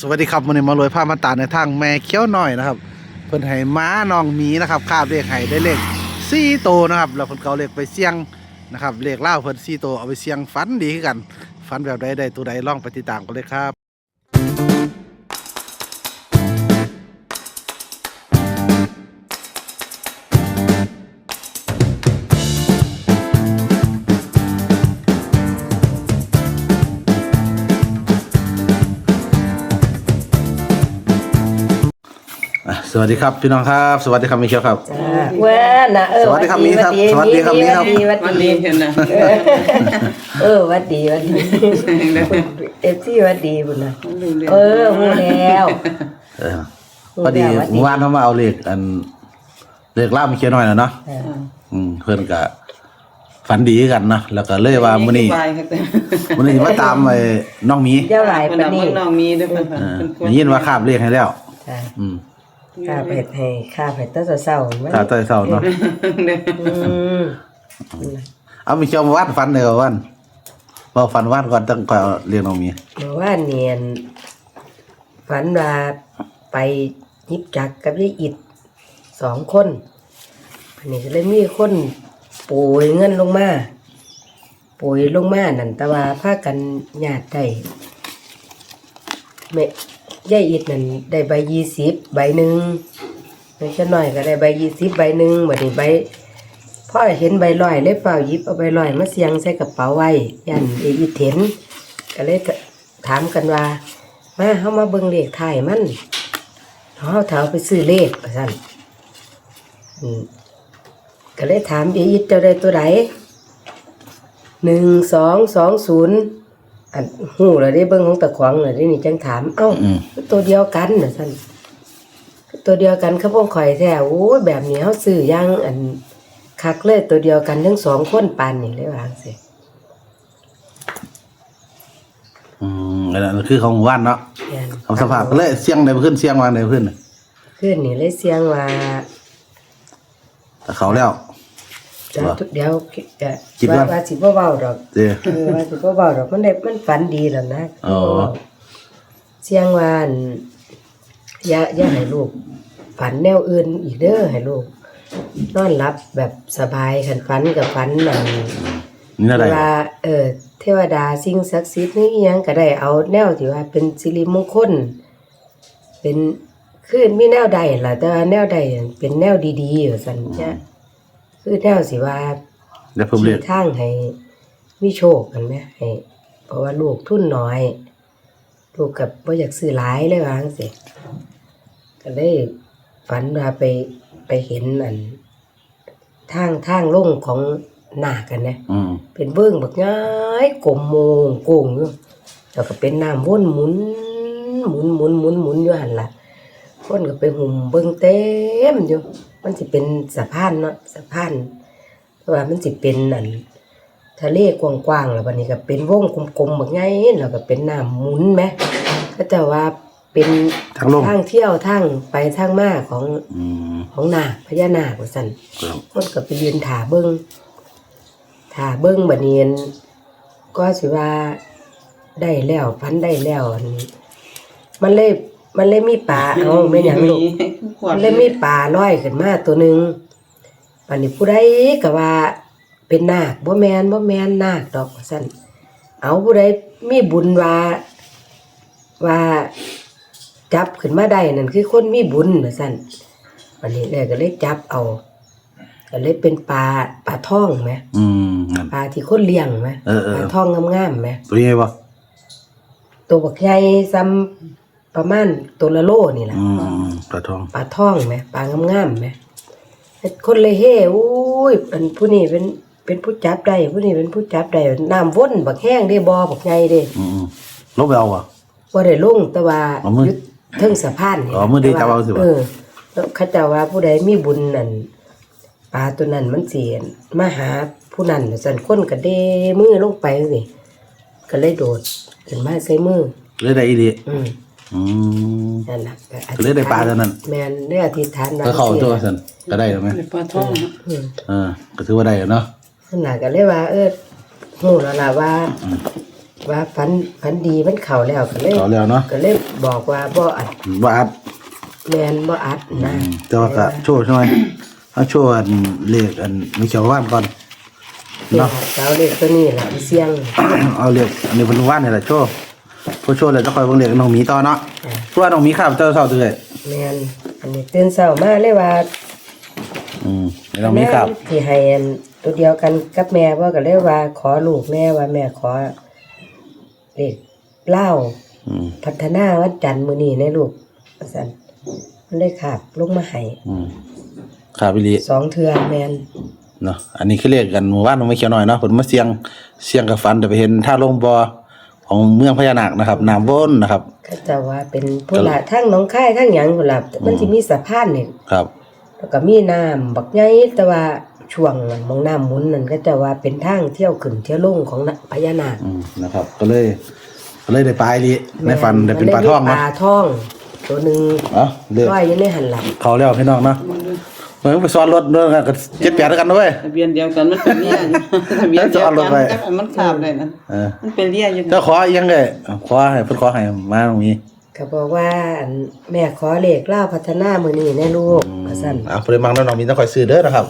สวัสดีครับวันนี้มารวยผ้ามาตาในทางแม่เขี้ยวหน่อยนะครับเพิ่นให้ม้าน้องหมีนะครับคาบเลขไห้ได้เลขสี่โตวนะครับแล้วเพิ่นก็เอาเลขไปเสี่ยงนะครับเลขเล่าวเพิ่นสี่โตวเอาไปเสี่ยงฝันดีคือกันฝันแบบใดได้ตัวใดล่องไปติดตามกันเลยครับ วัสดีครับพี่น้องครับ สวัสดีครับมิเคียวครับจ้าว่านะเออสวัสดีครับมีครับสวัสดีครับมีครับวัวันนนี้ดีเห็นนะเออวัดดีวัดดีเอฟซีวัดดีบุญนะเออหูแล้วเออพอดีเมื่อวานเขามาเอาเลขอันเลขเล่าวมิเคียวหน่อยนะเนาะเอออืมเพื่อนก็ฝันดีกันเนาะแล้วก็เลยว่ามื้อนี้บายครับแต่มื้อนี้มาตามไอ้น้องหมีเจ้าหลายคนปานน่ะนี้มันน้องมีด้วยเพิ่นเออเพิ่นควรได้ยินว่าคาบเลขให้แล้วจ้าอืม ข้าเผ็ดให้ข้าเผ็ดตั้งแต่เช้าๆมันถ้าต้อยเศร้าเนาะอืมเอามิเคียวมาวาดฝันเลยว่าวันบอกฝันวาดก่อนตั้งก่อนเอาเรียกน้องหมีเมื่อวานเนียนฝันว่าไปยิบจักรกับยายอิดสองคนอันนี้ก็เลยมีคนป่วยเงินลงมาป่วยลงมานั่นแต่ว่าพากันญาติได้แม่ ยายอิดนั่นได้ใบยี่สิบใบหนึ่งไม่ใช่น้อยก็ได้ใบยี่สิบใบหนึ่งบัดนี้ใบพ่อเห็นใบลอยเลยเปล่าหยิบเอาใบลอยมาเสียงใส่กระเป๋าไว้ยันเออิดเห็นก็เลยถามกันว่ามาเฮามาเบิ่งเลขไทายมันเฮาถาไปซื้อเลขว่าซั่นก็เลยถามเอยิดเจ้าได้ตัวใดหนึ่งสองสองศูนย์ อันหูเลยได้เบิ่งของตะขวางเลยได้นี่จังถาม เอ้าอืมตัวเดียวกันน่ะซั่นตัวเดียวกันเขาบ่ข่อยแท้โอ้ยแบบนี้เฮาซื้ออย่างอันคักเลยตัวเดียวกันทั้งสองคนปานนี่เลยว่าจังซี่อืมอันนั้นคือของหมู่บ้านเนาะแม่นคำสภาพก็เลยเสียงได้ขึ้นเสียงวางได้ขึ้นขึ้นนี่เลยเสียงว่าแต่เขาแล้ว จะว่าทุกเดี๋ยวจะคิดว่าว่าว่าสิบ่เว้าดอกเจ้เออว่าสิบ่เว้าดอกมันได้มันฝันดีแล้วนะอ๋อเสียงว่าอั่นอย่าอย่าให้ลูกฝันแนวอื่นอีกเด้อให้ลูกนอนหลับแบบสบายคันฝันกับฝันนั่นนี่อะไรว่าเออเทวดาสิ่งศักดิ์สิทธิ์นี่อิหยังก็ได้เอาแนวที่ว่าเป็นสิริมงคล เป็นคือมีแนวใดล่ะแต่ว่าแนวใดเป็นแนวดีๆอยู่ซั่นเนี่ย คือแนวสิว่าเดี๋ยวเพิ่มเลขทางให้มีโชคกันไหมให้เพราะว่าลูกทุนน้อย ลูกกับว่าอยากซื้อหลายเลยว่าจังสิก็เลยฝันว่าไปไปเห็นอันทางทางลงของหนาคกันนะอืมเป็นเบื้องบักง่ายกลมโมงโกงอยู่แล้วก็เป็นน้ำวนหมุนหมุนหมุนหมุนหมุนอยู่หันละ คนก็ไปหุ่มเบิ้งเต็มอยู่ มันสิเป็นสะพานเนาะสะพานเพราะว่ามันสิเป็นนั่นทะเลกว้างๆแล้วบัดนี้ก็เป็นวงกลมๆบักง่ายแล้วก็เป็นน้ำหมุนไหมก็จะว่าเป็นทางลงทางเที่ยวทางไปทางมาของอืมของนาคพญานาคว่าซั่นครับคนก็ไปยืนถาเบิ้งถาเบิ้งบัดเนียนก็สิว่าได้แล้วพันได้แล้วอันมันเลย มันเลยมีป่าเอาไม่นหยังลูกมันเลยมีป่าลอยขึ้นมาตัวหนึ่งปันนี้ผู้ใดก็ว่า เป็นนาคบ่แมนบ่แมนนาคดอกว่าซั่นเอาผู้ใดมีบุญว่าว่าจับขึ้นมาได้นั่นคือคนมีบุญว่าซั่นวันนี้เลยก็เลยจับเอาก็เลยเป็นปลาปลาท่องไหมอืมนั่นปลาที่คนเลี้ยงไหมเออเออปลาท่องงามๆไหมตัวนี้ไงวะตัวบักใหญ่ซ้ำ ประมาณตัวละโลนี่แหละอืมปลาทอง ปลาท่องไหมปลางามๆไหมคนเลยเฮ้อุ้ยอันผู้นี้เป็นเป็นผู้จับได้ผู้นี้เป็นผู้จับได้น้ำวนบักแห้งได้บ่บักใหญ่เด้อืมอืมลบไปเอาวะบ่ได้ลงแต่ว่าอ๋อมื้อยึดเทิงสะพานนี่อ๋อมื้อนี้จับเอาสิวะ เออแล้วเขาเจ้าว่าผู้ใดมีบุญนั่นปลาตัวนั้นมันเสียนมาหาผู้นั้นสั่นคนก็เดมือลงไปสิก็เลยโดดขึ้นมาใส่มือเลยได้อีดีอืม อืมนั่นล่ะก็อก็เลยได้ปลาเท่านั้น แม่นได้อธิษฐานก็เข้าตัวสันก็ได้หรือไหมปลาท่องอืมเออก็ถือว่าได้แล้วเนาะนั่นล่ะก็เลยว่า เออฮู้แล้วล่ะว่า ว่าฝันฝันดีมันเข้าแล้วก็เลยเอาแล้วเนาะก็เลยบอกว่าบ่อัดบ่อัดแม่นบ่อัดนะแต่ว่าก็โชว์หน่อยเอาโชว์อันเลขอันมีเขียวว่านก่อนเนาะเจ้าเลขตัวนี้ล่ะเสียง เอาเลขอันนี้เพิ่นว่านนี่แหละโชว์ พอโชว์แล้วจะคอยเบิ่งเลขน้องหมีต่อเนาะเพราะว่าน้องหมีข้าวเจ้าเศร้าตื้อแม่นอันนี้ตื่นเช้ามาเลยว่าอืมให้น้องหมีข้าวแที่ให้อันตัวเดียวกันกับแม่ว่าก็เลยว่า ขอลูกแม่ว่าแม่ขอเลขเล่าอืมพัฒนาวันจันทร์มื้อนี้ในลูกว่าซั่นมันเลยขาบลงมาให้อืมข้าวอีหลีสองเทื่อแม่นเนาะอันนี้คือเลขกันหมู่บ้านน้องหมีเขียวหน่อยเนาะเพิ่นมาเสียงเสียงกับฟันเดี๋ยวไปเห็นท่าลงบ่อ ของเมืองพญานาคนะครับน้ำวนนะครับ ก็จะว่าเป็นผู้ละทั้งหน้องค่ายทั้งหยังพุ่นล่ะมันสิมีสะพานนี่ครับ แล้วก็มีน้ำบักใหญ่แต่ว่าช่วงนั้นมองน้ำหมุนนั่นก็จะว่าเป็นทางเที่ยวขึ้นเที่ยวลงของน่ะพญานาคอืมนะครับ ก็เลยก็เลยได้ปลาอีหลีในฝันได้เป็นปลาท่องปเนาะลาท่อง ตัวหนึงเอ้าเลขลอยอยู่ในหันหลังเขาแล้วพี่น้องเนาะ เหมือนไปซ้อนรถด้วยกันก็เจ็ดแปดด้วยกันด้วย ทะเบียนเดียวกันมันเป็นเลี่ยอยู่ ทะเบียนเดียวแล้วจะเอาลกังนไปจักมันขาบเลยนะเออ มันเป็นเลี่ยอยู่เจ้าขออีกยังไงขอให้เพิ่นขอให้มาตรงนี้ก็บอกว่าอันแม่ขอเลขเล่าพัฒนามือนี้แน่ลูกว่าซั่นอะเพิ่นมังน้องมีต้องคอยซื้อเด้อนะครับ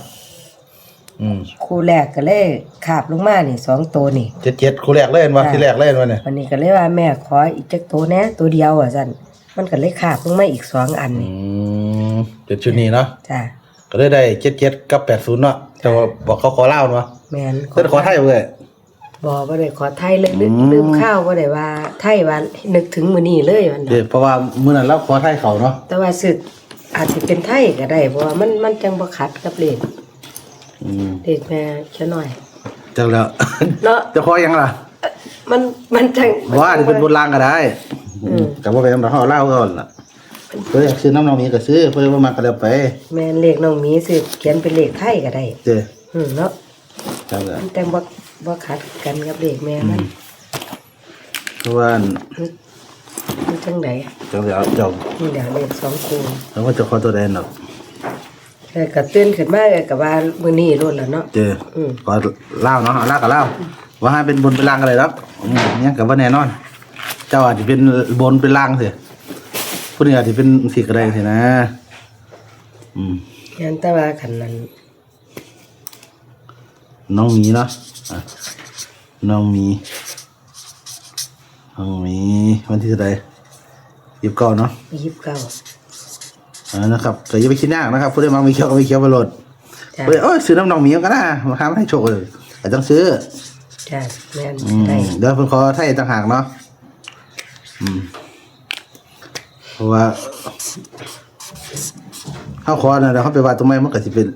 อืมคู่แรกก็เลยขาบลงมานี่สองตัวนี่ เจ็ดเจ็ดคู่แรกเล่นวะที่แรกเล่นวะเนี่ยวันนี้ก็เลยว่าแม่ขออีกจักตัวแหน่ตัวเดียวว่าซั่นมันก็เลยขาบลงมาอีกสองอันอืนี่มเจ็ดชุดนี้เนาะจ้ะ ก็เลยได้เจ็ดเจ็ดกับแปดศูนย์เนาะแต่ว่าบอกเขาขอเล่าเนาะแม่นเพิ่นขอไทยเว้ยบ่บ่ได้ขอไทยเลยลืมอืมลืมข้าวบ่ได้ว่าไทยว่านึกถึงมื้อนี้เลยวันเด้นั้นเพราะว่ามื้อนั้นเราขอไทยเขาเนาะแต่ว่าสึกอาจสิเป็นไทยก็ได้เพราะว่ามันมันจังบ่ขัดกับเลขอืมเลขแม่แค่น้อยจังแล้วเนาะจะขอยังล่ะมันมันจังว่าจะเป็นบนรางก็ได้อืมกับว่าไปทำเราเล่าก่อนล่ะ เพื่ออยากซื้อน้ำน้องมีก็ซื้อเพื่อว่ามาก็แล้วไปแม่นเลขน้องหมีสิเขียนเป็นเลขไทยก็ได้เจ้อืมเนาะจังแล้วมันจังบ่บ่ขัดกันกับเลขแม่มันเพราะว่ามันจังไดจังแล้วเจ้านี่แหละเลขสองคู่แล้วว่าจะขอตัวแดนหรอกแต่ก็ตื่นขึ้นมาก็ว่ามื้อนี้โลดแล้วเนาะเจ้อืมก็เล่าเนาะเอาเล่ากับเล่าว่าให้เป็นบนเป็นล่างกันเลยครับอืมเนี่ยกับว่าแน่นอน เจ้าอาจจะเป็นบนเป็นล่างสิ ผู้นี้อาจจะเป็นสีกระไดสินะ อืมงั้นต่ว่าคันนั้นน้องหมีเนาะอะน้องหมีน้องหมีวันที่เท่าไหร่ยี่สิบเก้าเนาะ29อ่านะครับแต่อย่าไปคิดยากนะครับผู้ใดมาไม่เคี้ยวก็ไม่เคี้ยวไปโหลดจ้ะเฮ้ยโอ้ยซื้อน้ำน้องหมีก็ได้มาทำให้โชคเลยอาต้องซื้อจ้ะแม่นอืมได้ เดี๋ยวเพิ่นขอไทยต่างหากเนาะอืม เพราะว่าเขาขอนะเดี๋ยวเขาไปว่าตรงไหนมันก็สิเป็น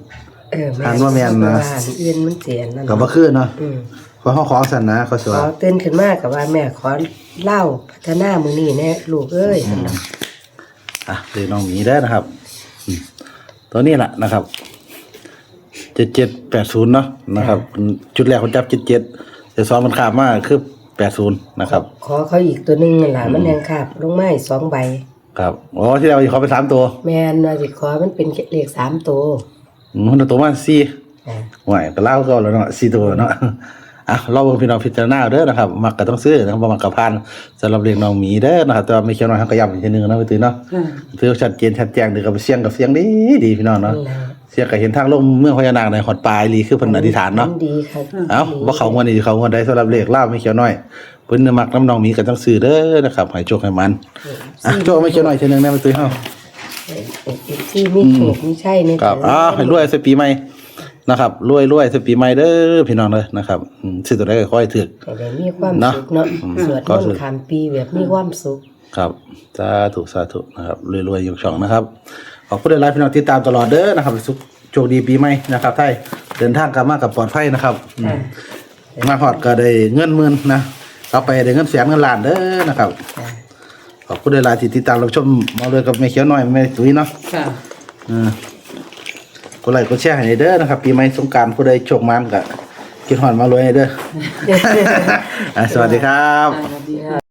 เอออ่านว่าแม่นนะ ว่าอัอื่นมันเสียนั่นกับบ่คือเนาะอืมเพราะเขาขอสั่นนะเขาสิขอว่าตื่นขึ้นมาก็ว่าแม่ขอเล่าพัฒนามื้อนี้แน่ลูกเอ้ยซั่นเนาะอะเลยน้องหมีได้อนะครับอืมตัวนี้แหละนะครับเจ็ดเจ็ดแปดศูนย์เนาะนะครับ จุดแรกคนจับเจ็ดเจ็ดแต่สองมันขาดมากคือแปดศูนย์นะครับ ขอเขาอีกตัวหนึงนั่นล่ะมันยังขาบลงมาอีกสองใบ ครับอ๋อที่เราขอไปสามตัวแม่นว่าสิขอมันเป็นเลขสามตัวอืมันตัวมาสี่อ่าไหวก็เล่าก็แล้วเนาะสี่ตัวเนาะอะเราเบิ่งพี่น้องพิจารณาเด้อนะครับมักก็ต้องซื้อนะครับบ่มักกับพันสำหรับเลี้ยงน้องหมีเด้อนะครับแต่ว่าไม่เคี้ยวน้อยเขาก็ย้ำอีกทีหนึงนะไปตื่นเนาะค่ะคือชัดเจนชัดแจ้งดีกับเสียงกับเสียงดีดีพี่น้องเนาะนั่นแหละ เสียงก็เห็นทางลงเมืองพญานาคในหอดปลายลีคือเพิ่นอธิษฐานเนาะมัดีค่ะเอ้าบ่เขางวดนี้เขางวดใดสำหรับเลขล่าวไม่เคี้ยวน้อยเพิ่นมักน้ำน้องหมีก็ต้องซื้อเด้อนะครับให้โชคให้มันอะโชคไม่เคี้ยวน้อยเทีนึงนะไปตื่นเฮาอีกที่มีโชคมีชัยในครับอ่าให้รวยใส่ปีใหม่นะครับรวยรวยใส่ปีใหม่เด้อพี่น้องเด้อนะครับอืมซื้อตัวใดก็ค่อยถือให้ได้มีความเนาะสุขเนาะอืมสวดก็มนสุดต์ข้ามปีแบบมีความสุขครับสาธุสาธุนะครับรวยๆยกช่องนะครับ ขอบคุณหลายๆพี่น้องที่ตามตลอดเด้อนะครับสุขโชคดีปีใหม่นะครับไทยเดินทางกลับมากับปลอดภัยนะครับอืมมาฮอดก็ได้เงินหมื่นนะต่อไปได้เงินแสนเงินล้านเด้อนะครับจ้ะขอบคุณหลายๆที่ติดตามรับชมมาเลยกับแม่เขียวน้อยแม่ตุ้ยเนาะค่ะอืมกดไลค์กดแชร์ให้เด้อนะครับ ปีใหม่สงกรารผู้ใดโชคมันก็กินหอนมารวยให้เด้อ อะสวัสดีครับสวัสดีค่ะ